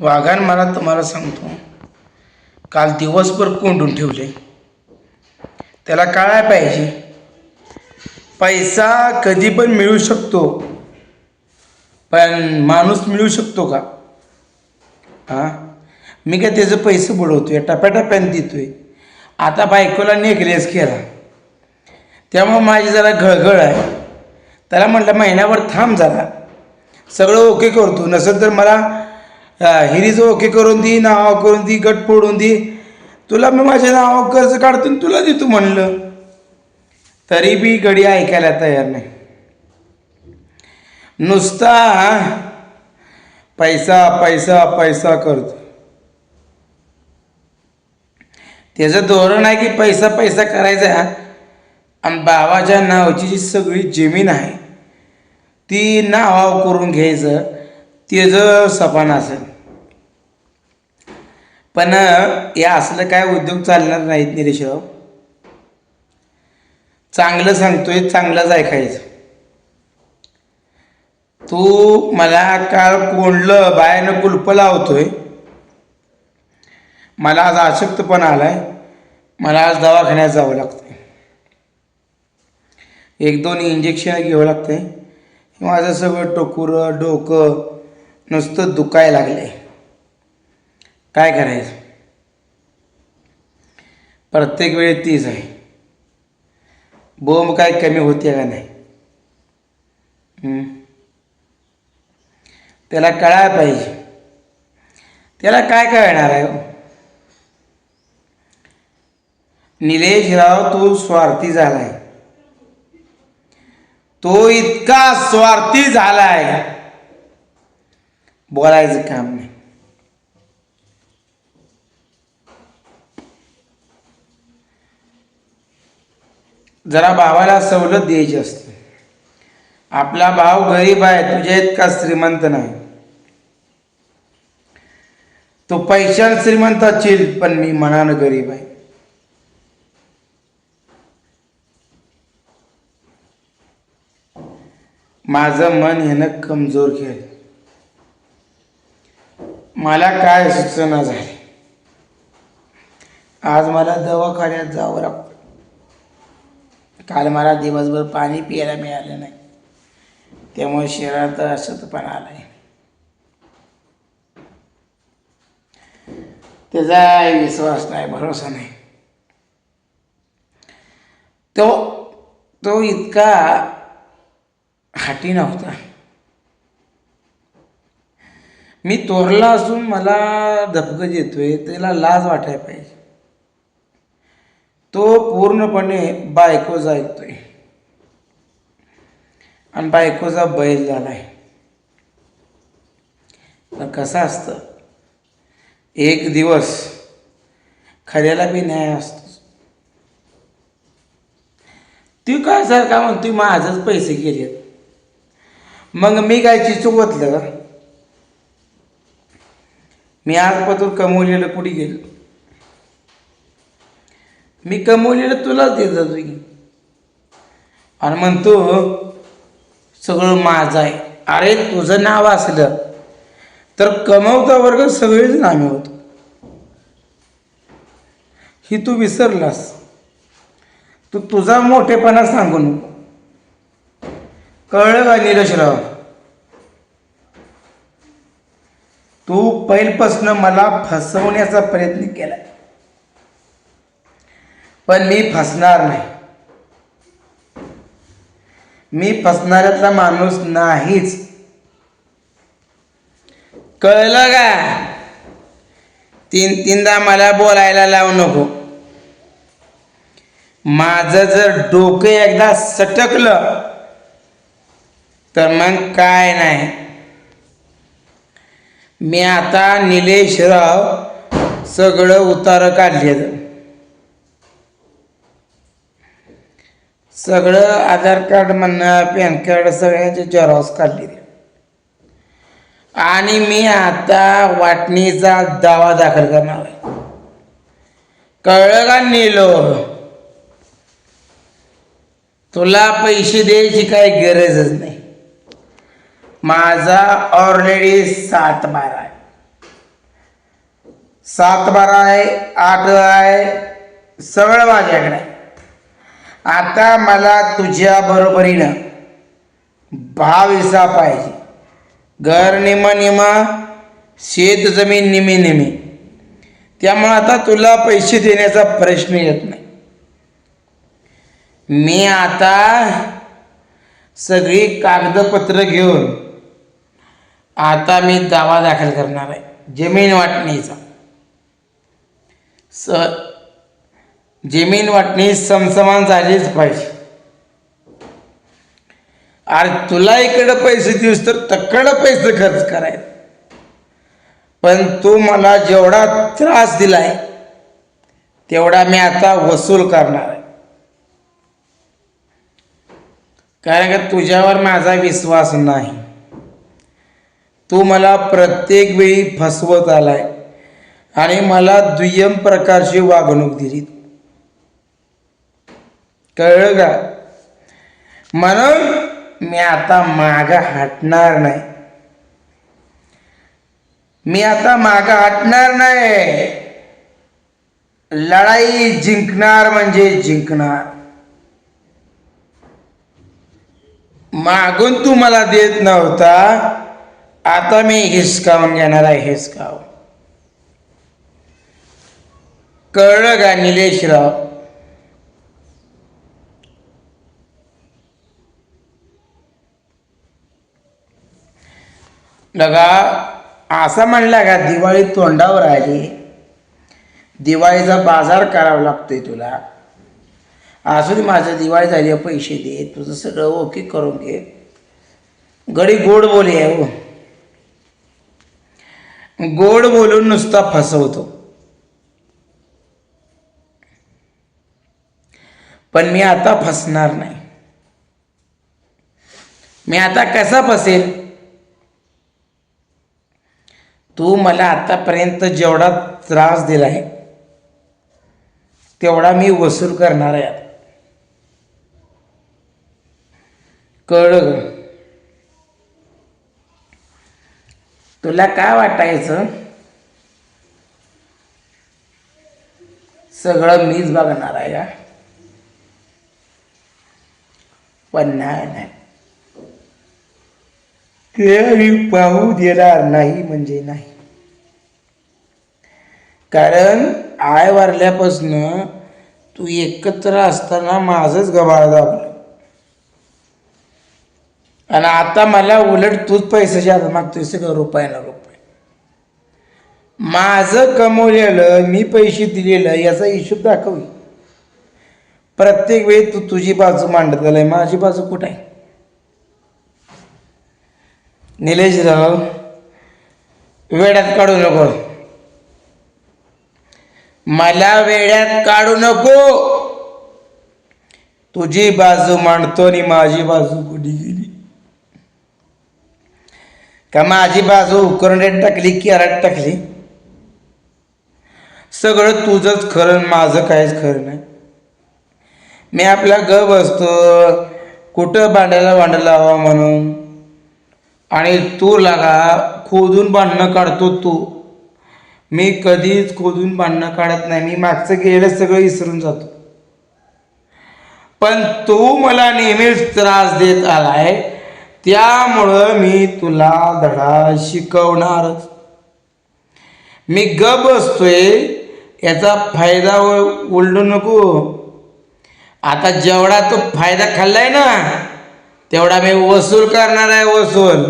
वाघान मला तुम्हाला सांगतो. काल दिवसभर कोंडून ठेवले. त्याला काय पाहिजे. पैसा कधी पण मिळू शकतो. पण माणूस मिळू शकतो का? हां? मी काय त्याचं पैसे बुडवतोय देतो देतोय. आता बायकोला नेकलेस केला. त्यामुळं माझी जरा घळघळ आहे. त्याला म्हटलं महिन्यावर थांब जरा. सगळं ओके करतो. नसेल तर मला हिरीज ओके करून दे नाव करून दी गट फोडून दे. तुला मी माझ्या नाव कर्ज काढतो आणि तुला देतो म्हणलं. तरी बी गडी ऐकायला तयार नाही. नुसता पैसा पैसा पैसा करतो. त्याचं धोरण आहे की पैसा पैसा करायचा आणि बाबाच्या नावाची जी सगळी जमीन आहे ती नावाव करून घ्यायचं. त्याचं सपान असेल. पण हे असलं काय उद्योग चालणार नाहीत निरेशराव चांगलं सांगतोय चांगलंच ऐकायचं. तू मला काल कोंडलं बायानं कुलप लावतोय. मला आज अशक्तपणा आलाय. मला आज दवाखान्यात जावं लागतंय. एक दोन इंजेक्शन घ्यावं लागतंय. माझं सगळं टोकुरं डोकं नुसतं दुखाय लागले. काय करायचं? प्रत्येक वेळी तीच आहे. बोंब काय कमी होते का नाही? त्याला कळायला पाहिजे. त्याला काय कळणार आहे? निलेशराव निलेश तो स्वार्थी झालाय. तो इतका स्वार्थी झालाय. बोलायचं काम नाही. जरा भावाला सवलत द्यायची असते. आपला भाव गरीब आहे तुझ्या इतका श्रीमंत नाही. तो पैशान श्रीमंत असेल पण मी मनानं गरीब आहे. माझं मन ह्यानं कमजोर केलं मला काय सूचना झाली? आज मला दवाखान्यात जावं लागतं. काल मला दिवसभर पाणी प्यायला मिळालं नाही. त्यामुळे शरीरात अशक्तपणा आलाय. त्याचा विश्वास नाही भरोसा नाही. तो तो इतका हाटी नव्हता. मी तोरला असून मला धपकच येतोय त्याला लाज वाटायला पाहिजे. तो पूर्णपणे बायकोचा ऐकतोय आणि बायकोचा बैल झालाय. तर कसं असतं? एक दिवस खऱ्याला बी न्याय असतो ती काय सर का म्हणतो माझंच पैसे गेलेत. मग मी काय चिचुकतलं का मी आजपासून कमवलेलं कुठे गेलं? मी कमवलेलं तुलाच देत जातो की आणि म्हणतो सगळं माझं आहे. अरे तुझं नाव असलं तर कमवता वर्ग सगळेच नामे होतो. ही तू विसरलास. तू तुझा मोठेपणा सांगू नको. कळलं का निलेशराव तू पहिलपासून मला फसवण्याचा प्रयत्न केला. पण मी फसणार नाही. मी फसणाऱ्यातला माणूस नाहीच. कळलं का? तीन तीनदा मला बोलायला लावू नको. माझं जर डोकं एकदा सटकलं तर मग काय नाही. मी आता निलेशराव सगळं उतारं काढलेलं सगळं आधार कार्ड म्हणणं पॅन कार्ड सगळ्याचे झेरॉक्स काढले आणि मी आता वाटणीचा दावा दाखल करणार आहे. कळलं का नेलो? तुला पैसे द्यायची काही गरजच नाही. माझा ऑलरेडी सात बारा आहे. सात बारा आहे आठ आहे सगळं माझ्याकडे आहे. आता मला तुझ्या बरोबरीनं भाव हिस्सा पाहिजे. घर निम निम शेत जमीन निमी निमी. त्यामुळं आता तुला पैसे देण्याचा प्रश्न येत नाही. मी आता सगळी कागदपत्र घेऊन आता मी दावा दाखल करणार आहे. जमीन वाटणीचा. स जमीन वाटणी समसमान झालीच पाहिजे. अरे तुला इकडं पैसे देऊस तर तकडं पैसे खर्च करायचे पण तू मला जेवढा त्रास दिलाय तेवढा मी आता वसूल करणार आहे. कारण का तुझ्यावर माझा विश्वास नाही. तू मला प्रत्येक वेळी फसवत आलाय आणि मला दुय्यम प्रकारची वागणूक दिली. कळलं का? म्हणून मी आता माग हटणार नाही. मी आता माग हटणार नाही. लढाई जिंकणार म्हणजे जिंकणार. मागून तू मला देत नव्हता. आता मी हिसकावून घेणार आहे? हिसकाव कळलं का निलेशराव? लगा असं म्हणला का दिवाळी तोंडावर आली दिवाळीचा बाजार करावा लागतोय तुला. अजून माझं दिवाळी झाली आहे, पैसे दे तुझं सगळं ओके करून घे. गडी गोड बोली आहे हो. गोड बोलून नुसता फसवतो. पण मी आता फसणार नाही. मी आता कसा फसेल? तू मला आतापर्यंत जेवढा त्रास दिला आहे तेवढा मी वसूल करणार आहे. कळलं तुला काय वाटायचं? सगळं मीच बघणार आहे का? पण नाही नाही. ते मी पाहू देणार नाही म्हणजे नाही. कारण आय वारल्यापासनं तू एकत्र असताना माझंच गबाळ दाबलं. आणि आता मला उलट तूच पैसे आता मागतोय सगळं रुपये ना रुपये. माझं कमवलेलं मी पैसे दिलेलं याचा हिशोब दाखवी. प्रत्येक वेळी तू तुझी बाजू मांडत आलाय माझी बाजू कुठं आहे? निलेशराव वेड्यात काढू नको. मला वेड्यात काढू नको. तुझी बाजू मांडतो आणि माझी बाजू कुठे गेली? का माझी बाजू उकरण्यात टाकली की टाकली? सगळं तुझंच खरं माझं काहीच खरं नाही. मी आपला ग बसतो कुठं भांडायला भांडायला हवा म्हणून. आणि तू लागा खोदून भांडणं काढतो तू. मी कधीच खोदून भांडणं काढत नाही मी मागचं गेलं सगळं विसरून जातो. पण तू मला नेहमीच त्रास देत आलाय त्यामुळं मी तुला धडा शिकवणारच मी ग बसतोय याचा फायदा उलडू नको. आता जेवढा तो फायदा खाल्लाय ना तेवढा मी वसूल करणार आहे वसूल.